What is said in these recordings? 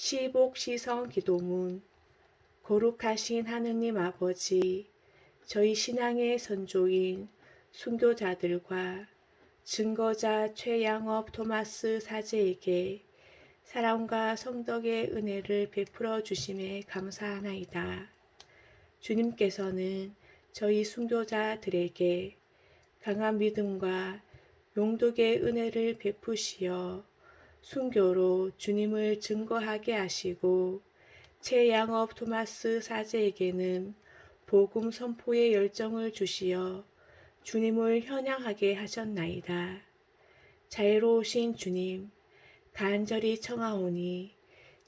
시복시성 기도문 거룩하신 하느님 아버지 저희 신앙의 선조인 순교자들과 증거자 최양업 토마스 사제에게 사랑과 성덕의 은혜를 베풀어 주심에 감사하나이다. 주님께서는 저희 순교자들에게 강한 믿음과 용독의 은혜를 베푸시어 순교로 주님을 증거하게 하시고 최양업 토마스 사제에게는 복음 선포의 열정을 주시어 주님을 현양하게 하셨나이다. 자애로우신 주님, 간절히 청하오니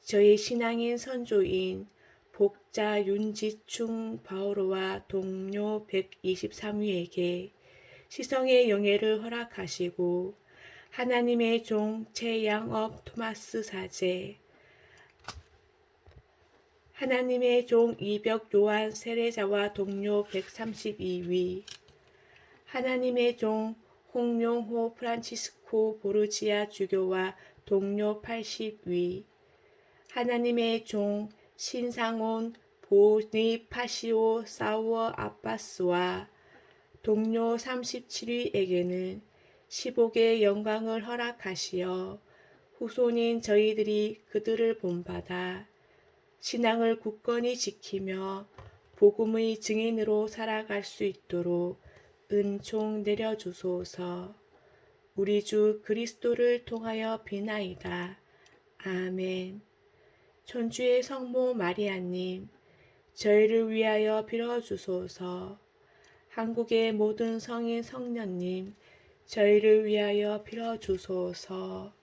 저희 신앙인 선조인 복자 윤지충 바오로와 동료 123위에게 시성의 영예를 허락하시고 하나님의 종 최양업 토마스 사제. 하나님의 종 이벽 요한 세례자와 동료 132위. 하나님의 종 홍용호 프란치스코 보르지아 주교와 동료 80위. 하나님의 종 신상온 보니파시오 사우어 아빠스와 동료 37위에게는 15개의 영광을 허락하시어 후손인 저희들이 그들을 본받아 신앙을 굳건히 지키며 복음의 증인으로 살아갈 수 있도록 은총 내려주소서. 우리 주 그리스도를 통하여 비나이다. 아멘. 천주의 성모 마리아님, 저희를 위하여 빌어주소서. 한국의 모든 성인 성녀님, 저희를 위하여 빌어주소서.